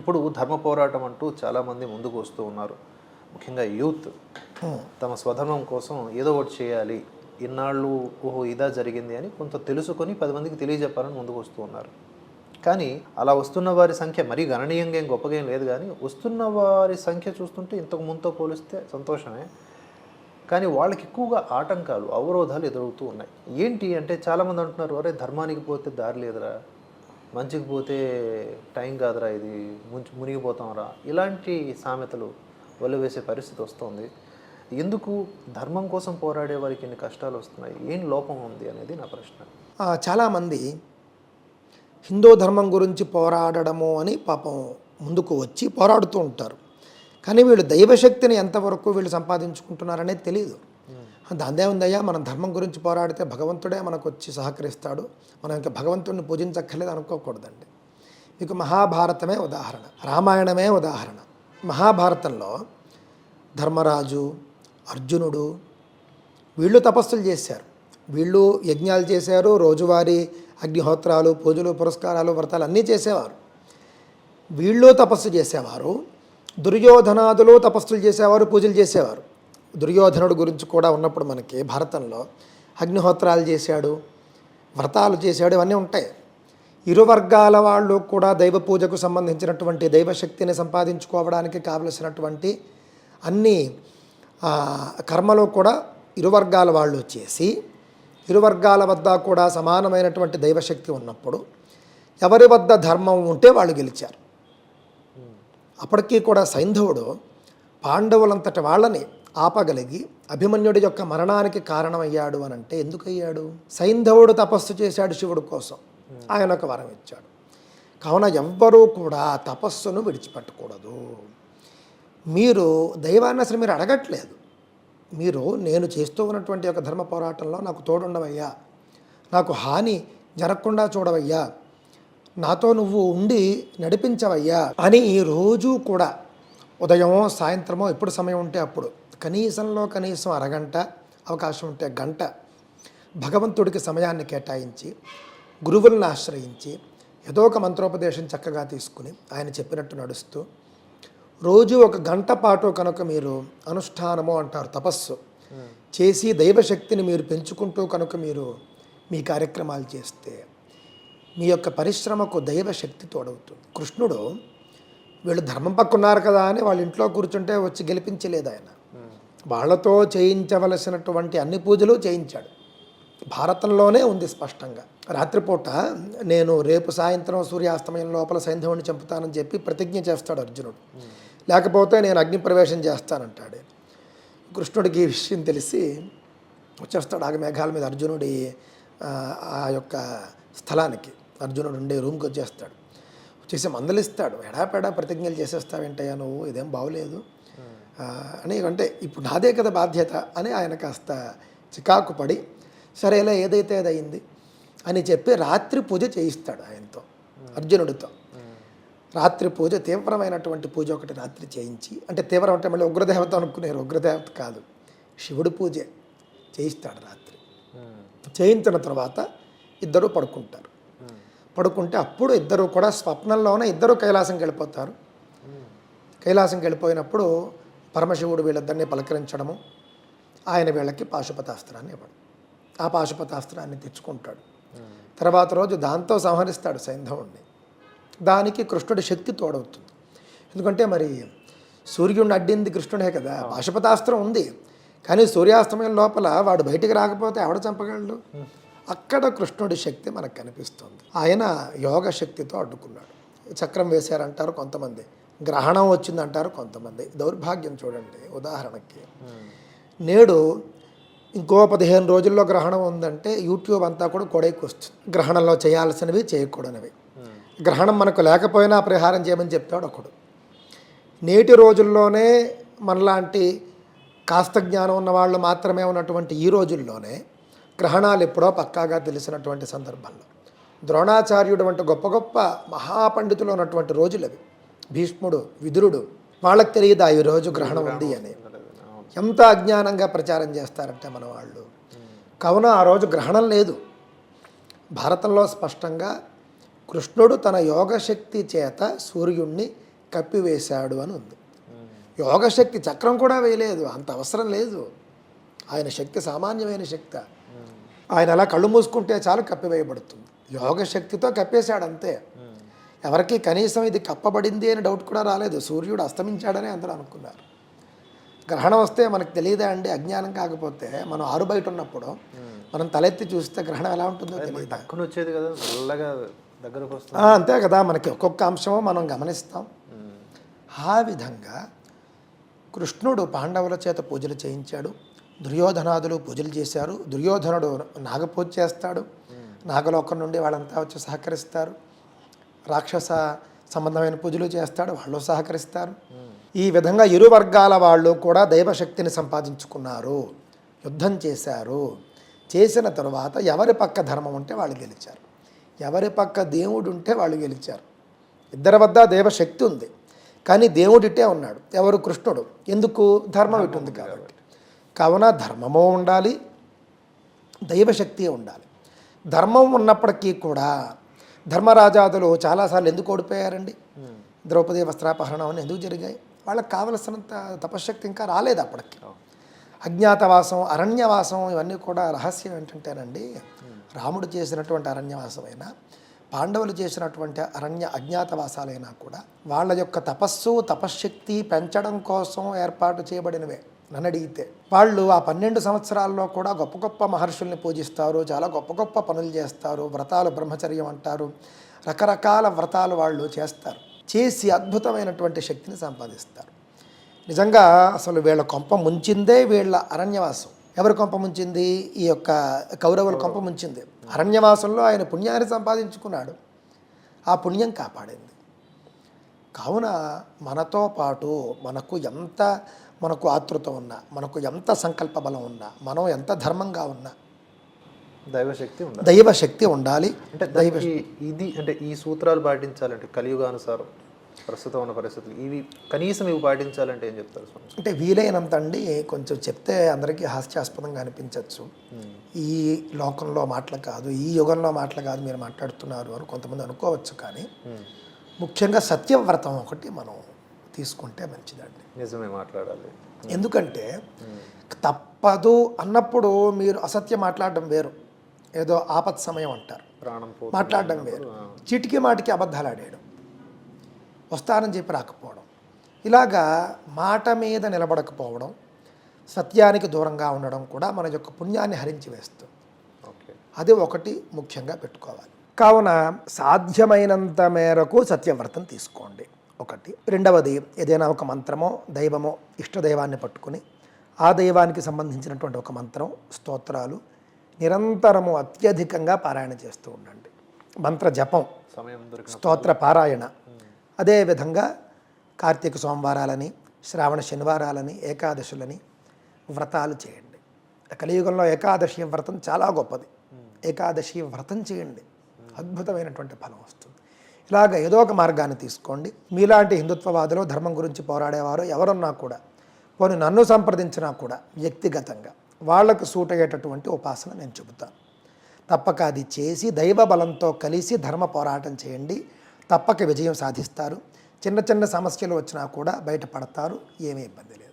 ఇప్పుడు ధర్మ పోరాటం అంటూ చాలామంది ముందుకు వస్తూ ఉన్నారు. ముఖ్యంగా యూత్ తమ స్వధర్మం కోసం ఏదో ఒకటి చేయాలి. ఇన్నాళ్ళు ఓహో ఇదా జరిగింది అని కొంత తెలుసుకొని పది మందికి తెలియజెప్పాలని ముందుకు వస్తూ ఉన్నారు. కానీ అలా వస్తున్న వారి సంఖ్య మరీ గణనీయంగా ఏం గొప్పగా ఏం లేదు కానీ వస్తున్న వారి సంఖ్య చూస్తుంటే ఇంతకు ముందుతో పోలిస్తే సంతోషమే. కానీ వాళ్ళకి ఎక్కువగా ఆటంకాలు అవరోధాలు ఎదురవుతూ ఉన్నాయి. ఏంటి అంటే చాలామంది అంటున్నారు అరే ధర్మానికి పోతే దారి లేదురా. మంచికి పోతే టైం కాదురా ఇది ముంచి మునిగిపోతాంరా. ఇలాంటి సామెతలు వదిలివేసే పరిస్థితి వస్తుంది. ఎందుకు ధర్మం కోసం పోరాడే వారికి ఎన్ని కష్టాలు వస్తున్నాయి? ఏం లోపం ఉంది అనేది నా ప్రశ్న. చాలామంది హిందూ ధర్మం గురించి పోరాడడము అని పాపం ముందుకు వచ్చి పోరాడుతూ ఉంటారు. కానీ వీళ్ళు దైవశక్తిని ఎంతవరకు వీళ్ళు సంపాదించుకుంటున్నారనేది తెలియదు దాందే ఉందయ్యా మనం ధర్మం గురించి పోరాడితే భగవంతుడే మనకు వచ్చి సహకరిస్తాడు. మనం ఇంకా భగవంతుడిని పూజించక్కర్లేదు అనుకోకూడదండి. మీకు మహాభారతమే ఉదాహరణ రామాయణమే ఉదాహరణ. మహాభారతంలో ధర్మరాజు అర్జునుడు వీళ్ళు తపస్సులు చేశారు. వీళ్ళు యజ్ఞాలు చేశారు రోజువారీ అగ్నిహోత్రాలు పూజలు పురస్కారాలు వ్రతాలు అన్నీ చేసేవారు. వీళ్ళు తపస్సు చేసేవారు దుర్యోధనాదులు తపస్సులు చేసేవారు పూజలు చేసేవారు. దుర్యోధనుడు గురించి కూడా ఉన్నప్పుడు మనకి భారతంలో అగ్నిహోత్రాలు చేశాడు వ్రతాలు చేశాడు ఇవన్నీ ఉంటాయి. ఇరు వర్గాల వాళ్ళు కూడా దైవ పూజకు సంబంధించినటువంటి దైవశక్తిని సంపాదించుకోవడానికి కావలసినటువంటి అన్ని కర్మలు కూడా ఇరు వర్గాల వాళ్ళు చేసి ఇరు వర్గాల వద్ద కూడా సమానమైనటువంటి దైవశక్తి ఉన్నప్పుడు ఎవరి వద్ద ధర్మం ఉంటే వాళ్ళు గెలిచారు. అప్పటికీ కూడా సైంధవుడు పాండవులంతటి వాళ్ళని ఆపగలిగి అభిమన్యుడి యొక్క మరణానికి కారణమయ్యాడు అని అంటే ఎందుకయ్యాడు? సైంధవుడు తపస్సు చేశాడు శివుడు కోసం. ఆయన ఒక వరం ఇచ్చాడు. కావున ఎవ్వరూ కూడా తపస్సును విడిచిపెట్టకూడదు. మీరు దైవాన్ని అసలు మీరు అడగట్లేదు. మీరు నేను చేస్తూ ఉన్నటువంటి ఒక ధర్మ పోరాటంలో నాకు తోడుండవయ్యా. నాకు హాని జరగకుండా చూడవయ్యా. నాతో నువ్వు ఉండి నడిపించవయ్యా. అని రోజు కూడా ఉదయమో సాయంత్రమో ఎప్పుడు సమయం ఉంటే అప్పుడు కనీసంలో కనీసం అరగంట అవకాశం ఉంటే గంట భగవంతుడికి సమయాన్ని కేటాయించి గురువులను ఆశ్రయించి ఏదో ఒక మంత్రోపదేశం చక్కగా తీసుకుని ఆయన చెప్పినట్టు నడుస్తూ రోజు ఒక గంట పాటు కనుక మీరు అనుష్ఠానము అంటారు తపస్సు చేసి దైవశక్తిని మీరు పెంచుకుంటూ కనుక మీరు మీ కార్యక్రమాలు చేస్తే మీ యొక్క పరిశ్రమకు దైవశక్తి తోడవుతుంది. కృష్ణుడు వీళ్ళు ధర్మం పక్కున్నారు కదా అని వాళ్ళ ఇంట్లో కూర్చుంటే వచ్చి గెలిపించలేదు ఆయన. వాళ్ళతో చేయించవలసినటువంటి అన్ని పూజలు చేయించాడు. భారతంలోనే ఉంది స్పష్టంగా. రాత్రిపూట నేను రేపు సాయంత్రం సూర్యాస్తమయం లోపల సైంధవుని చంపుతానని చెప్పి ప్రతిజ్ఞ చేస్తాడు అర్జునుడు. లేకపోతే నేను అగ్ని ప్రవేశం చేస్తానంటాడు. కృష్ణుడికి ఈ విషయం తెలిసి వచ్చేస్తాడు ఆగ మేఘాల మీద అర్జునుడి ఆ, యొక్క స్థలానికి. అర్జునుడు ఉండే రూమ్కి వచ్చేస్తాడు. వచ్చేసి మందలిస్తాడు. ఎడాపెడా ప్రతిజ్ఞలు చేసేస్తావేంటయ్యా నువ్వు? ఇదేం బాగోలేదు అని అంటే ఇప్పుడు నాదే కదా బాధ్యత అని ఆయన కాస్త చికాకు పడి సరేలే ఏదైతే అది అయింది అని చెప్పి రాత్రి పూజ చేయిస్తాడు ఆయనతో అర్జునుడితో. రాత్రి పూజ తీవ్రమైనటువంటి పూజ ఒకటి రాత్రి చేయించి అంటే తీవ్రం అంటే మళ్ళీ ఉగ్రదేవత అనుకునేరు ఉగ్రదేవత కాదు శివుడి పూజ చేయిస్తాడు రాత్రి. చేయించిన తర్వాత ఇద్దరు పడుకుంటారు. పడుకుంటే అప్పుడు ఇద్దరు కూడా స్వప్నంలోనే ఇద్దరు కైలాసంకి వెళ్ళిపోతారు. కైలాసంకి వెళ్ళిపోయినప్పుడు పరమశివుడు వీళ్ళిద్దరిని పలకరించడము ఆయన వీళ్ళకి పాశుపతాస్త్రాన్ని ఇవ్వడం. ఆ పాశుపతాస్త్రాన్ని తెచ్చుకుంటాడు. తర్వాత రోజు దాంతో సంహరిస్తాడు సైంధవుణ్ణి. దానికి కృష్ణుడి శక్తి తోడవుతుంది. ఎందుకంటే మరి సూర్యుడిని అడ్డింది కృష్ణుడే కదా పాశుపతాస్త్రం ఉంది. కానీ సూర్యాస్తమయం లోపల వాడు బయటికి రాకపోతే ఎవడ చంపగలడు? అక్కడ కృష్ణుడి శక్తి మనకు కనిపిస్తుంది. ఆయన యోగ శక్తితో అడ్డుకున్నాడు. చక్రం వేశారంటారు కొంతమంది. గ్రహణం వచ్చిందంటారు కొంతమంది. దౌర్భాగ్యం చూడండి ఉదాహరణకి. నేడు ఇంకో పదిహేను రోజుల్లో గ్రహణం ఉందంటే యూట్యూబ్ అంతా కూడా కొడైకి వస్తుంది గ్రహణంలో చేయాల్సినవి చేయకూడనివి. గ్రహణం మనకు లేకపోయినా పరిహారం చేయమని చెప్తాడు ఒకడు. నేటి రోజుల్లోనే మనలాంటి కాస్త జ్ఞానం ఉన్న వాళ్ళు మాత్రమే ఉన్నటువంటి ఈ రోజుల్లోనే గ్రహణాలు ఎప్పుడో పక్కాగా తెలిసినటువంటి సందర్భంలో. ద్రోణాచార్యుడు వంటి గొప్ప గొప్ప మహాపండితులు ఉన్నటువంటి రోజులు అవి భీష్ముడు విదురుడు వాళ్ళకి తెలియదా ఈ రోజు గ్రహణం ఉంది అని? ఎంత అజ్ఞానంగా ప్రచారం చేస్తారంటే మన వాళ్ళు. కావున ఆ రోజు గ్రహణం లేదు. భారతంలో స్పష్టంగా కృష్ణుడు తన యోగశక్తి చేత సూర్యుణ్ణి కప్పివేశాడు అని ఉంది. యోగశక్తి చక్రం కూడా వేయలేదు అంత అవసరం లేదు. ఆయన శక్తి సామాన్యమైన శక్తి. ఆయన అలా కళ్ళు మూసుకుంటే చాలు కప్పివేయబడుతుంది. యోగశక్తితో కప్పేశాడు అంతే. ఎవరికి కనీసం ఇది కప్పబడింది అని డౌట్ కూడా రాలేదు. సూర్యుడు అస్తమించాడని అందరూ అనుకున్నారు. గ్రహణం వస్తే మనకు తెలియదా అండి? అజ్ఞానం కాకపోతే మనం ఆరు బయట ఉన్నప్పుడు మనం తలెత్తి చూస్తే గ్రహణం ఎలా ఉంటుందో తెలియదు? వచ్చేది కదా దగ్గరకు వస్తుంది. అంతే కదా మనకి ఒక్కొక్క అంశము మనం గమనిస్తాం. ఆ విధంగా కృష్ణుడు పాండవుల చేత పూజలు చేయించాడు. దుర్యోధనాదులు పూజలు చేశారు. దుర్యోధనుడు నాగపూజ చేస్తాడు. నాగలోకం నుండి వాళ్ళంతా వచ్చి సహకరిస్తారు. రాక్షస సంబంధమైన పూజలు చేస్తాడు వాళ్ళు సహకరిస్తారు. ఈ విధంగా ఇరు వర్గాల వాళ్ళు కూడా దైవశక్తిని సంపాదించుకున్నారు. యుద్ధం చేశారు. చేసిన తర్వాత ఎవరి పక్క ధర్మం ఉంటే వాళ్ళు గెలిచారు. ఎవరి పక్క దేవుడు ఉంటే వాళ్ళు గెలిచారు. ఇద్దరి వద్ద దైవశక్తి ఉంది. కానీ దేవుడిటే ఉన్నాడు. ఎవరు? కృష్ణుడు. ఎందుకు? ధర్మం ఇటు ఉంది కాబట్టి. కావున ధర్మము ఉండాలి. దైవశక్తి ఉండాలి. ధర్మం ఉన్నప్పటికీ కూడా ధర్మరాజాదులు చాలాసార్లు ఎందుకు ఓడిపోయారండి? ద్రౌపది వస్త్రాపహరణం అని ఎందుకు జరిగాయి? వాళ్ళకి కావలసినంత తపశ్శక్తి ఇంకా రాలేదు అప్పటికి. అజ్ఞాతవాసం అరణ్యవాసం ఇవన్నీ కూడా రహస్యం ఏంటంటేనండి రాముడు చేసినటువంటి అరణ్యవాసమైనా పాండవులు చేసినటువంటి అరణ్య అజ్ఞాతవాసాలైనా కూడా వాళ్ళ యొక్క తపస్సు తపశ్శక్తి పెంచడం కోసం ఏర్పాటు చేయబడినవే. నన్ను అడిగితే వాళ్ళు ఆ పన్నెండు సంవత్సరాల్లో కూడా గొప్ప గొప్ప మహర్షుల్ని పూజిస్తారు చాలా గొప్ప గొప్ప పనులు చేస్తారు వ్రతాలు బ్రహ్మచర్యం అంటారు. రకరకాల వ్రతాలు వాళ్ళు చేస్తారు. చేసి అద్భుతమైనటువంటి శక్తిని సంపాదిస్తారు. నిజంగా అసలు వీళ్ళ కొంప ముంచిందే వీళ్ళ అరణ్యవాసం. ఎవరి కొంప ముంచింది? ఈ యొక్క కౌరవుల కొంప ముంచింది. అరణ్యవాసంలో ఆయన పుణ్యాన్ని సంపాదించుకున్నాడు. ఆ పుణ్యం కాపాడింది. కావున మనతో పాటు మనకు ఎంత మనకు ఆతృత ఉన్నా మనకు ఎంత సంకల్ప బలం ఉన్నా మనం ఎంత ధర్మంగా ఉన్నా దైవశక్తి ఉండాలి. దైవ శక్తి ఉండాలి. అంటే దానికి ఇది అంటే ఈ సూత్రాలు పాటించాలంటే కలియుగానుసారం ప్రస్తుతం ఉన్న పరిస్థితులు ఇవి కనీసం ఇవి పాటించాలంటే ఏం చెప్తారు అంటే వీలైనంత అండి కొంచెం చెప్తే అందరికీ హాస్యాస్పదంగా అనిపించవచ్చు ఈ లోకంలో మాటలు కాదు ఈ యుగంలో మాటలు కాదు మీరు మాట్లాడుతున్నారు అని కొంతమంది అనుకోవచ్చు కానీ ముఖ్యంగా సత్యవ్రతం ఒకటి మనం తీసుకుంటే మంచిదండి. నిజమే మాట్లాడాలి. ఎందుకంటే తప్పదు అన్నప్పుడు మీరు అసత్యం మాట్లాడడం వేరు. ఏదో ఆపత్ సమయం అంటారు. మాట్లాడడం వేరు. చీటికి మాటికి అబద్ధాలు ఆడేయడం. వస్తానని చెప్పి రాకపోవడం. ఇలాగా మాట మీద నిలబడకపోవడం సత్యానికి దూరంగా ఉండడం కూడా మన యొక్క పుణ్యాన్ని హరించి వేస్తుంది. అది ఒకటి ముఖ్యంగా పెట్టుకోవాలి. కావున సాధ్యమైనంత మేరకు సత్యవ్రతం తీసుకోండి. ఒకటి. రెండవది ఏదైనా ఒక మంత్రమో దైవమో ఇష్టదైవాన్ని పట్టుకుని ఆ దైవానికి సంబంధించినటువంటి ఒక మంత్రం స్తోత్రాలు నిరంతరము అత్యధికంగా పారాయణ చేస్తూ ఉండండి. మంత్ర జపం స్తోత్ర పారాయణ. అదేవిధంగా కార్తీక సోమవారాలని శ్రావణ శనివారాలని ఏకాదశులని వ్రతాలు చేయండి. కలియుగంలో ఏకాదశి వ్రతం చాలా గొప్పది. ఏకాదశి వ్రతం చేయండి. అద్భుతమైనటువంటి ఫలం వస్తుంది. ఇలాగ ఏదో ఒక మార్గాన్ని తీసుకోండి. మీలాంటి హిందుత్వవాదులు ధర్మం గురించి పోరాడేవారు ఎవరున్నా కూడా పోనీ నన్ను సంప్రదించినా కూడా వ్యక్తిగతంగా వాళ్ళకు సూట్ అయ్యేటటువంటి ఉపాసన నేను చెబుతాను. తప్పక అది చేసి దైవ బలంతో కలిసి ధర్మ పోరాటం చేయండి. తప్పక విజయం సాధిస్తారు. చిన్న చిన్న సమస్యలు వచ్చినా కూడా బయటపడతారు. ఏమీ ఇబ్బంది లేదు.